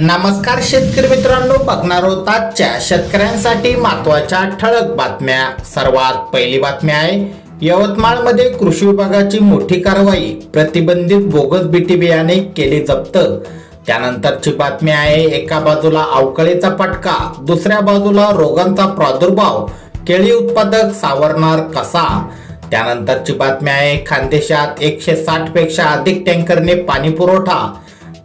नमस्कार शेतकरी मित्रांनो बघणार आहोत आजच्या शेतकऱ्यांसाठी महत्त्वाच्या ठळक बातम्या. सर्वात पहिली बातमी आहे यवतमाळमध्ये कृषी विभागाची मोठी कारवाई प्रतिबंधित बोगस बीटी बियाणे केली जप्त. त्यानंतरची बातमी आहे एका बाजूला अवकळीचा पटका दुसऱ्या बाजूला रोगांचा प्रादुर्भाव केळी उत्पादक सावरणार कसा? त्यानंतरची बातमी आहे खानदेशात एकशे साठपेक्षा अधिक टँकरने पाणी पुरवठा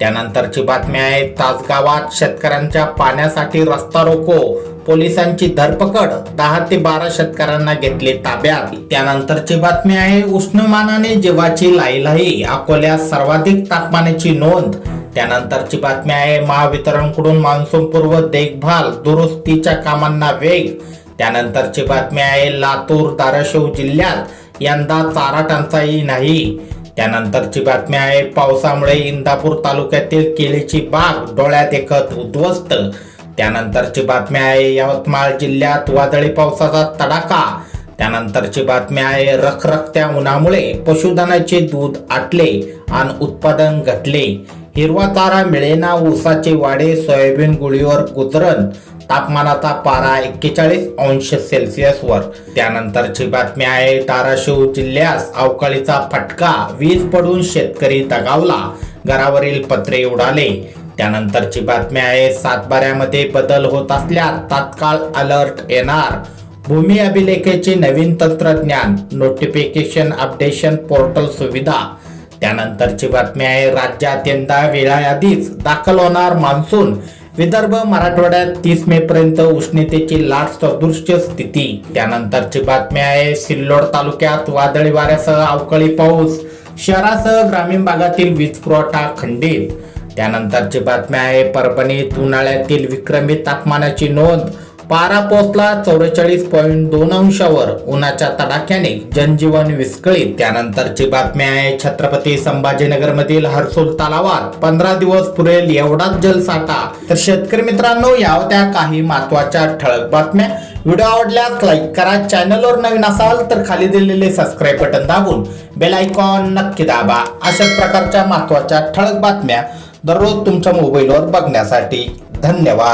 त्यानंतरची बातमी आहे तासगावात शेतकऱ्यांच्या पाण्यासाठी रस्ता रोको. पोलिसांची धरपकड दहा ते बारा शेतकऱ्यांना घेतले ताब्यात. त्यानंतरची बातमी आहे उष्णमानाने जीवाची लाईलाही अकोल्यात सर्वाधिक तापमानाची नोंद. त्यानंतरची बातमी आहे महावितरणकडून मान्सूनपूर्व देखभाल दुरुस्तीच्या कामांना वेग. त्यानंतरची बातमी आहे लातूर धाराशिव जिल्ह्यात यंदा चारा टंचाई नाही. त्यानंतरची बातमी आहे पावसामुळे इंदापूर तालुक्यातील केळीची बाग डोळ्यात एकत उद्ध्वस्त. त्यानंतरची बातमी आहे यवतमाळ जिल्ह्यात वादळी पावसाचा तडाखा. त्यानंतरची बातमी आहे रखरखत्या उन्हामुळे पशुधनाचे दूध आटले आणि उत्पादन घटले. हिरवा तारा मिळेना ऊसाचे वाडे सोयाबीन गुळीवर गुजरण तापमानाचा पारा एक्केचाळीस अंश सेल्सिअस वर. त्यानंतरची बातमी आहे धाराशिव जिल्ह्यास अवकाळीचा फटका वीज पडून शेतकरी दगावला घरावरील पत्रे उडाले. त्यानंतरची बातमी आहे सातबाऱ्यामध्ये बदल होत असल्यास तात्काळ अलर्ट येणार. भूमी अभिलेखेचे नवीन तंत्रज्ञान नोटिफिकेशन अपडेशन पोर्टल सुविधा. त्यानंतरची बातमी आहे राज्यात यंदा वेळाआधीच दाखल होणार मान्सून. विदर्भ मराठवाड्यात तीस मे पर्यंत उष्णतेची लाट सदृश्य स्थिती. त्यानंतरची बातमी आहे सिल्लोड तालुक्यात वादळी वाऱ्यासह अवकाळी पाऊस. शहरासह ग्रामीण भागातील वीज पुरवठा खंडित. त्यानंतरची बातमी आहे परभणीत उन्हाळ्यातील विक्रमी तापमानाची नोंद. पारा पोचला चौवेचाळीस पॉईंट दोन अंशावर उन्हाच्या तडाख्याने जनजीवन विस्कळीत. त्यानंतरची बातमी आहे छत्रपती संभाजीनगर मधील हर्सुल तलावात पंधरा दिवस पुरेल एवढाच जलसाठा. तर शेतकरी मित्रांनो या होत्या काही महत्त्वाच्या ठळक बातम्या. व्हिडिओ आवडल्यास लाईक करा चॅनलवर नवीन असाल तर खाली दिलेले सबस्क्राईब बटन दाबून बेल आयकॉन नक्की दाबा. अशाच प्रकारच्या महत्त्वाच्या ठळक बातम्या दररोज तुमच्या मोबाईलवर बघण्यासाठी धन्यवाद.